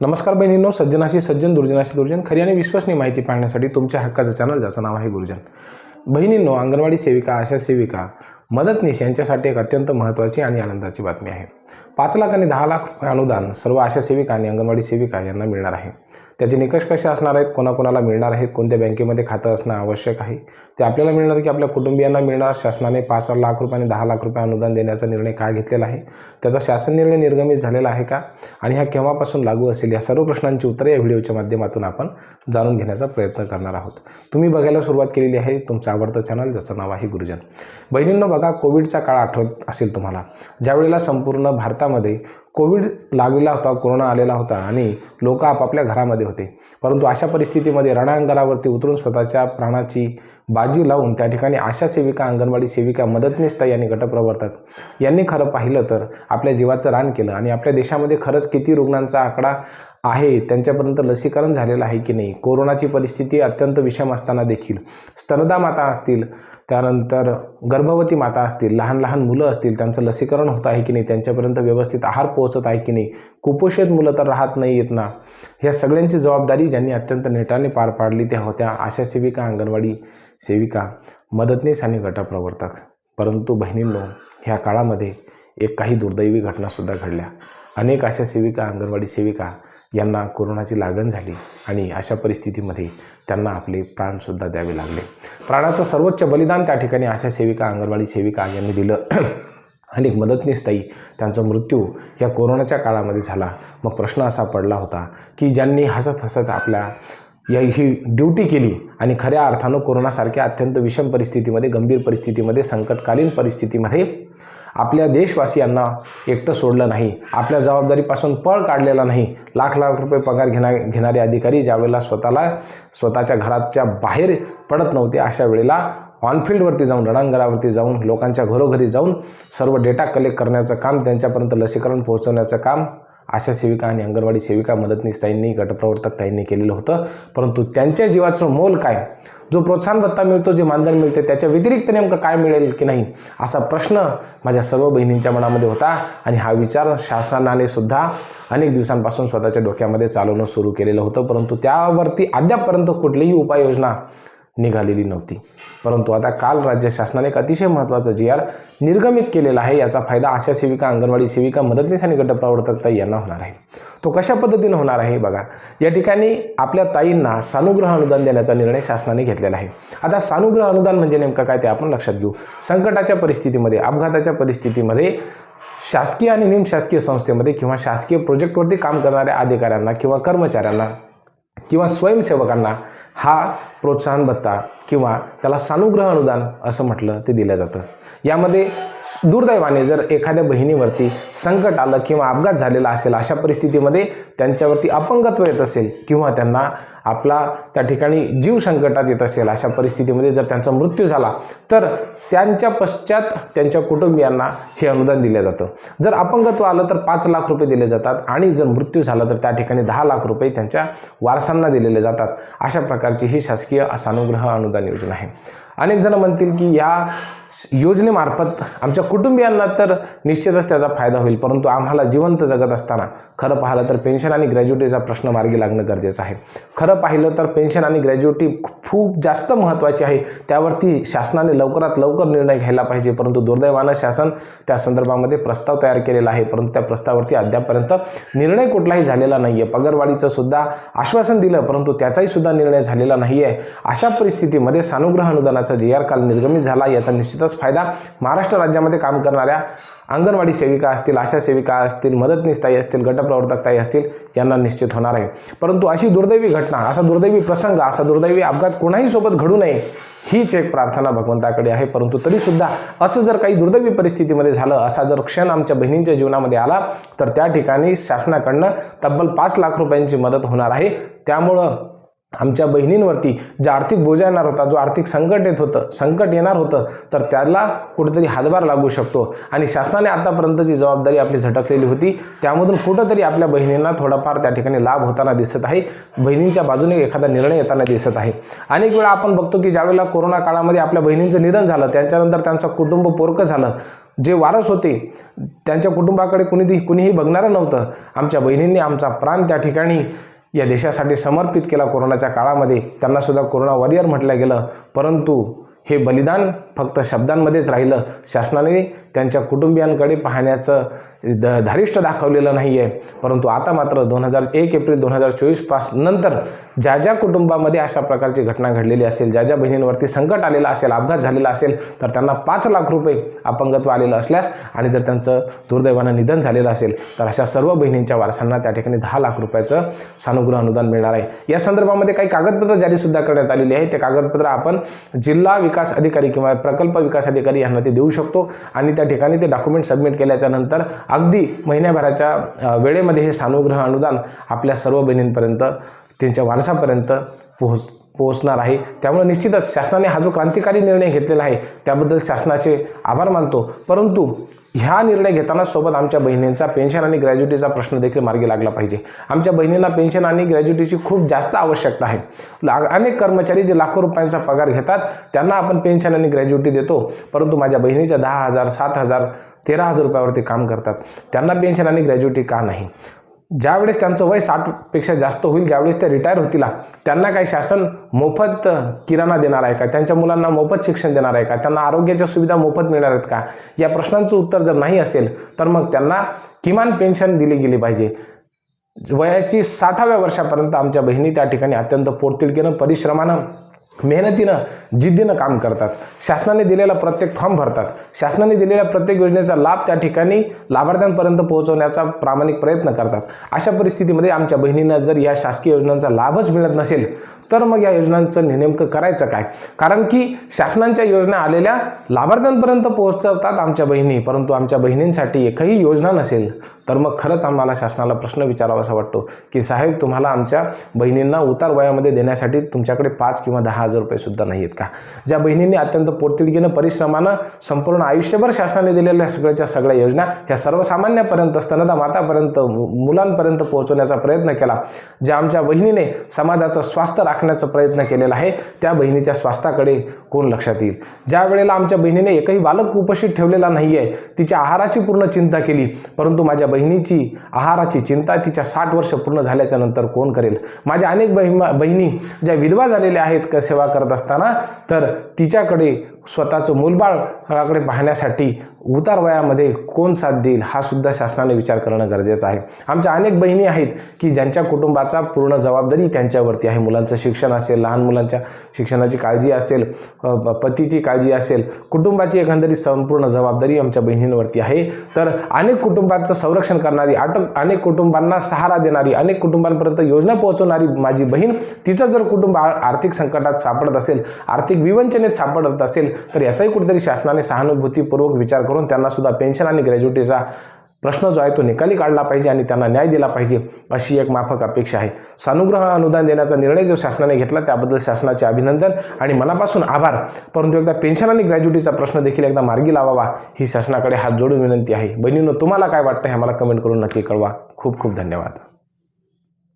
नमस्कार बहिणींनो सज्जनाशी सज्जन दुर्जनाशी दुर्जन खरी आणि विश्वसनीय माहिती पाहण्यासाठी तुमच्या हक्काचं चॅनल ज्याचं नाव आहे गुरुजन. बहिणींनो अंगणवाडी सेविका आशा सेविका मदतनीस यांच्यासाठी एक अत्यंत महत्त्वाची आणि आनंदाची बातमी आहे. पाच लाख आणि दहा लाख रुपये अनुदान सर्व आशा सेविका आणि अंगणवाडी सेविका यांना मिळणार आहे. त्याचे निकष कसे असणार आहेत कोणाकोणाला मिळणार आहेत कोणत्या बँकेमध्ये खातं असणं आवश्यक आहे ते आपल्याला मिळणार की आपल्या कुटुंबियांना मिळणार? शासनाने पाच लाख रुपये आणि दहा लाख रुपये अनुदान देण्याचा निर्णय काय घेतलेला आहे? त्याचा शासन निर्णय निर्गमित झालेला आहे का? आणि ह्या केव्हापासून लागू असेल? या सर्व प्रश्नांची उत्तरे या व्हिडिओच्या माध्यमातून आपण जाणून घेण्याचा प्रयत्न करणार आहोत. तुम्ही बघायला सुरुवात केलेली आहे तुमचं आवडतं चॅनल ज्याचं नाव आहे गुरुजन. बहिणींनो बघा कोविडचा काळ आठवत असेल तुम्हाला. ज्यावेळेला संपूर्ण भारतामध्ये कोविड लागलेला होता कोरोना आलेला होता आणि लोक आपापल्या घरामध्ये होते. परंतु अशा परिस्थितीमध्ये रणांगणावरती उतरून स्वतःच्या प्राणाची बाजी लावून त्या ठिकाणी आशा सेविका अंगणवाडी सेविका मदतनीस आणि गटप्रवर्तक यांनी खरं पाहिलं तर आपल्या जीवाचं रान केलं आणि आपल्या देशामध्ये खरंच किती रुग्णांचा आकडा आहे त्यांच्यापर्यंत लसीकरण झालेलं आहे की नाही? कोरोनाची परिस्थिती अत्यंत विषम असताना देखील. स्तनदा माता असतील त्यानंतर गर्भवती माता असतील लहान लहान मुलं असतील त्यांचं लसीकरण होत आहे की नाही? त्यांच्यापर्यंत व्यवस्थित आहार पोहोचत आहे की नाही? कुपोषित मुलं तर राहत नाही येत ना? ह्या सगळ्यांची जबाबदारी ज्यांनी अत्यंत नेटाने पार पाडली त्या होत्या आशा सेविका अंगणवाडी सेविका मदतनीस आणि गटप्रवर्तक. परंतु बहिणींनो ह्या काळामध्ये एक काही दुर्दैवी घटनासुद्धा घडल्या. अनेक अशा सेविका अंगणवाडी सेविका यांना कोरोनाची लागण झाली आणि अशा परिस्थितीमध्ये त्यांना आपले प्राणसुद्धा द्यावे लागले. प्राणाचं सर्वोच्च बलिदान त्या ठिकाणी अशा सेविका अंगणवाडी सेविका यांनी दिलं. अनेक मदतनीसताई त्यांचा मृत्यू या कोरोनाच्या काळामध्ये झाला. मग प्रश्न असा पडला होता की ज्यांनी हसत हसत आपल्या या ही ड्युटी केली आणि खऱ्या अर्थानं कोरोनासारख्या अत्यंत विषम परिस्थितीमध्ये गंभीर परिस्थितीमध्ये संकटकालीन परिस्थितीमध्ये आपल्या देशवासियांना एकटं सोडलं नाही. आपल्या जबाबदारीपासून पळ काढलेला नाही. लाख लाख रुपये पगार घेणा घेणारे अधिकारी ज्यावेळेला स्वतःला स्वतःच्या घराच्या बाहेर पडत नव्हते अशा वेळेला ऑनफिल्डवरती जाऊन रणांगणावरती जाऊन लोकांच्या घरोघरी जाऊन सर्व डेटा कलेक्ट करण्याचं काम त्यांच्यापर्यंत लसीकरण पोहोचवण्याचं काम आशा सेविका आणि अंगणवाडी सेविका मदतनीस ताईंनी गटप्रवर्तक ताईंनी केलेलं होतं. परंतु त्यांच्या जीवाचं मोल काय? जो प्रोत्साहन भत्ता मिळतो जे मानधन मिळते त्याच्या व्यतिरिक्त नेमकं काय मिळेल की नाही? असा प्रश्न माझ्या सर्व बहिणींच्या मनामध्ये होता आणि हा विचार शासनाने सुद्धा अनेक दिवसांपासून स्वतःच्या डोक्यामध्ये चालवणं सुरू केलेलं होतं. परंतु त्यावरती अद्यापपर्यंत कुठलीही उपाययोजना निघालेली नव्हती. परंतु आता काल राज्य शासनाने एक अतिशय महत्त्वाचं जी आर निर्गमित केलेला आहे. याचा फायदा आशा सेविका अंगणवाडी सेविका मदतनीस आणि गटप्रवर्तकता यांना होणार आहे. तो कशा पद्धतीनं होणार आहे बघा. या ठिकाणी आपल्या ताईंना सानुग्रह अनुदान देण्याचा निर्णय शासनाने घेतलेला आहे. आता सानुग्रह अनुदान म्हणजे नेमकं काय ते आपण लक्षात घेऊ. संकटाच्या परिस्थितीमध्ये अपघाताच्या परिस्थितीमध्ये शासकीय आणि निमशासकीय संस्थेमध्ये किंवा शासकीय प्रोजेक्टवरती काम करणाऱ्या अधिकाऱ्यांना किंवा कर्मचाऱ्यांना किंवा स्वयंसेवकांना हा प्रोत्साहन भत्ता किंवा त्याला सानुग्रह अनुदान असं म्हटलं ते दिलं जातं. यामध्ये दुर्दैवाने जर एखाद्या बहिणीवरती संकट आलं किंवा अपघात झालेला असेल अशा परिस्थितीमध्ये त्यांच्यावरती अपंगत्व येत असेल किंवा त्यांना आपला त्या ठिकाणी जीव संकटात येत असेल अशा परिस्थितीमध्ये जर त्यांचा मृत्यू झाला तर त्यांच्या पश्चात त्यांच्या कुटुंबियांना हे अनुदान दिलं जातं. जर अपंगत्व आलं तर पाच लाख रुपये दिले जातात आणि जर मृत्यू झाला तर त्या ठिकाणी दहा लाख रुपये त्यांच्या वारसांना दिलेले जातात. अशा प्रकारची ही शासकीय असानुग्रह अनुदान योजना आहे. अनेक जण म्हणतील की या योजनेमार्फत आमच्या कुटुंबियांना तर निश्चितच त्याचा फायदा होईल. परंतु आम्हाला जिवंत जगत असताना खरं पाहिलं तर पेन्शन आणि ग्रॅज्युटीचा प्रश्न मार्गी लागणं गरजेचं आहे. खरं पाहिलं तर पेन्शन आणि ग्रॅज्युटी खूप जास्त महत्त्वाची आहे. त्यावरती शासनाने लवकरात लवकर निर्णय घ्यायला पाहिजे. परंतु दुर्दैवानं शासन त्या संदर्भामध्ये प्रस्ताव तयार केलेला आहे. परंतु त्या प्रस्तावावरती अद्यापपर्यंत निर्णय कुठलाही झालेला नाही आहे पगारवाढीचं सुद्धा आश्वासन दिलं परंतु त्याचाही सुद्धा निर्णय झालेला नाही आहे अशा परिस्थितीमध्ये सानुग्रह अनुदानाचा जी आर काल निर्गमित झाला. याचा निश्चितच फायदा महाराष्ट्र राज्यामध्ये काम करणाऱ्या अंगणवाडी सेविका असतील आशा सेविका असतील मदतनीसताई असतील गटप्रवर्तकताई असतील यांना निश्चित होणार आहे. परंतु अशी दुर्दैवी घटना असा दुर्दैवी प्रसंग असा दुर्दैवी अपघात कोणाही सोबत घडू नये हीच एक प्रार्थना भगवंताकडे आहे. परंतु तरीसुद्धा असं जर काही दुर्दैवी परिस्थितीमध्ये झालं असा जर क्षण आमच्या बहिणींच्या जीवनामध्ये आला तर त्या ठिकाणी शासनाकडनं तब्बल पाच लाख रुपयांची मदत होणार आहे. त्यामुळं आमच्या बहिणींवरती जे आर्थिक बोजा येणार होता जो आर्थिक संकट येत होतं संकट येणार होतं तर त्याला कुठेतरी हातभार लागू शकतो. आणि शासनाने आतापर्यंतची जबाबदारी आपली झटकलेली होती त्यामधून कुठंतरी आपल्या बहिणींना थोडाफार त्या ठिकाणी लाभ होताना दिसत आहे. बहिणींच्या बाजूने एखादा निर्णय येताना दिसत आहे. अनेक वेळा आपण बघतो की ज्यावेळेला कोरोना काळामध्ये आपल्या बहिणींचं निधन झालं त्यांच्यानंतर त्यांचं कुटुंब पोरकं झालं. जे वारस होते त्यांच्या कुटुंबाकडे कुणीही कुणीही बघणारं नव्हतं. आमच्या बहिणींनी आमचा प्राण त्या ठिकाणी या देशासाठी समर्पित केला कोरोनाच्या काळामध्ये. त्यांनासुद्धा कोरोना वॉरियर म्हटलं गेलं. परंतु हे बलिदान फक्त शब्दांमध्येच राहिलं. शासनाने त्यांच्या कुटुंबियांकडे पाहण्याचं द धारिष्ट दाखवलेलं नाही आहे परंतु आता मात्र दोन हजार एक एप्रिल दोन हजार चोवीस पास नंतर ज्या ज्या कुटुंबामध्ये अशा प्रकारची घटना घडलेली असेल ज्या ज्या बहिणींवरती संकट आलेलं असेल अपघात झालेला असेल तर त्यांना पाच लाख रुपये अपंगत्व आलेलं असल्यास आणि जर त्यांचं दुर्दैवानं निधन झालेलं असेल तर अशा सर्व बहिणींच्या वारसांना त्या ठिकाणी दहा लाख रुपयाचं सानुग्रह अनुदान मिळणार आहे. या संदर्भामध्ये काही कागदपत्र जारीसुद्धा करण्यात आलेली आहे ते कागदपत्र आपण जिल्हा विकास अधिकारी किंवा प्रकल्प विकास अधिकारी यांना ते देऊ शकतो आणि त्या ठिकाणी ते डॉक्युमेंट सबमिट केल्याच्यानंतर अगदी महिन्याभराच्या वेळेमध्ये हे सानुग्रह अनुदान आपल्या सर्व बहिणींपर्यंत त्यांच्या वारसापर्यंत पोहोच पोहोचणार आहे. त्यामुळे निश्चितच शासनाने हा जो क्रांतिकारी निर्णय घेतलेला आहे त्याबद्दल शासनाचे आभार मानतो. परंतु ह्या निर्णय घेताना सोबत आमच्या बहिणींचा पेन्शन आणि ग्रॅज्युटीचा प्रश्न देखील मार्गी लागला पाहिजे. आमच्या बहिणींना पेन्शन आणि ग्रॅज्युटीची खूप जास्त आवश्यकता आहे. अनेक कर्मचारी जे लाखो रुपयांचा पगार घेतात त्यांना आपण पेन्शन आणि ग्रॅज्युटी देतो. परंतु माझ्या बहिणीच्या दहा हजार सात हजार तेरा हजार रुपयावरती काम करतात. त्यांना पेन्शन आणि ग्रॅज्युटी का नाही? ज्यावेळेस त्यांचं वय साठपेक्षा जास्त होईल ज्यावेळेस ते रिटायर होतील त्यांना काही शासन मोफत किराणा देणार आहे का? त्यांच्या मुलांना मोफत शिक्षण देणार आहे का? त्यांना आरोग्याच्या सुविधा मोफत मिळणार आहेत का? या प्रश्नांचं उत्तर जर नाही असेल तर मग त्यांना किमान पेन्शन दिली गेली पाहिजे. वयाची साठाव्या वर्षापर्यंत आमच्या बहिणी त्या ठिकाणी अत्यंत पोटतिडकीनं परिश्रमानं मेहनतीनं जिद्दीनं काम करतात. शासनाने दिलेला प्रत्येक फॉर्म भरतात. शासनाने दिलेल्या प्रत्येक योजनेचा लाभ त्या ठिकाणी लाभार्थ्यांपर्यंत पोहोचवण्याचा प्रामाणिक प्रयत्न करतात. अशा परिस्थितीमध्ये आमच्या बहिणींना जर या शासकीय योजनांचा लाभच मिळत नसेल तर मग या योजनांचं नेमकं करायचं काय? कारण की शासनांच्या योजना आलेल्या लाभार्थ्यांपर्यंत पोहोचवतात आमच्या बहिणी परंतु आमच्या बहिणींसाठी एकही योजना नसेल तर मग खरंच आम्हाला शासनाला प्रश्न विचारावासा वाटतो की साहेब तुम्हाला आमच्या बहिणींना उतार वयामध्ये देण्यासाठी तुमच्याकडे पाच किंवा दहा हजार रुपयेसुद्धा नाही आहेत का? ज्या बहिणींनी अत्यंत पोटतिडकीनं परिश्रमानं संपूर्ण आयुष्यभर शासनाने दिलेल्या सगळ्याच्या सगळ्या योजना ह्या सर्वसामान्यापर्यंत स्तनदा मातापर्यंत मुलांपर्यंत पोहोचवण्याचा प्रयत्न केला. ज्या आमच्या बहिणीने समाजाचं स्वास्थ्य राखण्याचा प्रयत्न केलेला आहे त्या बहिणीच्या स्वास्थ्याकडे कोण लक्षात येईल? ज्या वेळेला आमच्या बहिणीने एकही बालक कुपोषित ठेवलेला नाही आहे तिच्या आहाराची पूर्ण चिंता केली. परंतु माझ्या बहिणीची आहाराची चिंता तिच्या साठ वर्ष पूर्ण झाल्याच्यानंतर कोण करेल? माझ्या अनेक बहिण बहिणी ज्या विधवा झालेल्या आहेत क सेवा करत असताना तर तिच्याकडे स्वतःचं मूलबाळाकडे पाहण्यासाठी उतार वयामध्ये कोण साथ देईल हा सुद्धा शासनाने विचार करणं गरजेचं आहे. आमच्या अनेक बहिणी आहेत की ज्यांच्या कुटुंबाचा पूर्ण जबाबदारी त्यांच्यावरती आहे. मुलांचं शिक्षण असेल लहान मुलांच्या शिक्षणाची काळजी असेल प- पतीची काळजी असेल कुटुंबाची एकंदरीत संपूर्ण जबाबदारी आमच्या बहिणींवरती आहे. तर अनेक कुटुंबाचं संरक्षण करणारी आटक अनेक कुटुंबांना सहारा देणारी अनेक कुटुंबांपर्यंत योजना पोहोचवणारी माझी बहीण तिचं जर कुटुंब आर्थिक संकटात सापडत असेल आर्थिक विवंचनेत सापडत असेल तर याचाही कुठेतरी शासनाने सहानुभूतीपूर्वक विचार करून करून त्यांना सुद्धा पेन्शन आणि ग्रॅज्युटीचा प्रश्न जो आहे तो निकाली काढला पाहिजे आणि त्यांना न्याय दिला पाहिजे अशी एक माफक अपेक्षा आहे. सानुग्रह अनुदान देण्याचा निर्णय जो शासनाने घेतला त्याबद्दल शासनाचे अभिनंदन आणि मनापासून आभार. परंतु एकदा पेन्शन आणि ग्रॅज्युटीचा प्रश्न देखील एकदा मार्गी लावावा ही शासनाकडे हात जोडून विनंती आहे. बहिणीनं तुम्हाला काय वाटतं हे मला कमेंट करून नक्की कळवा. खूप खूप धन्यवाद.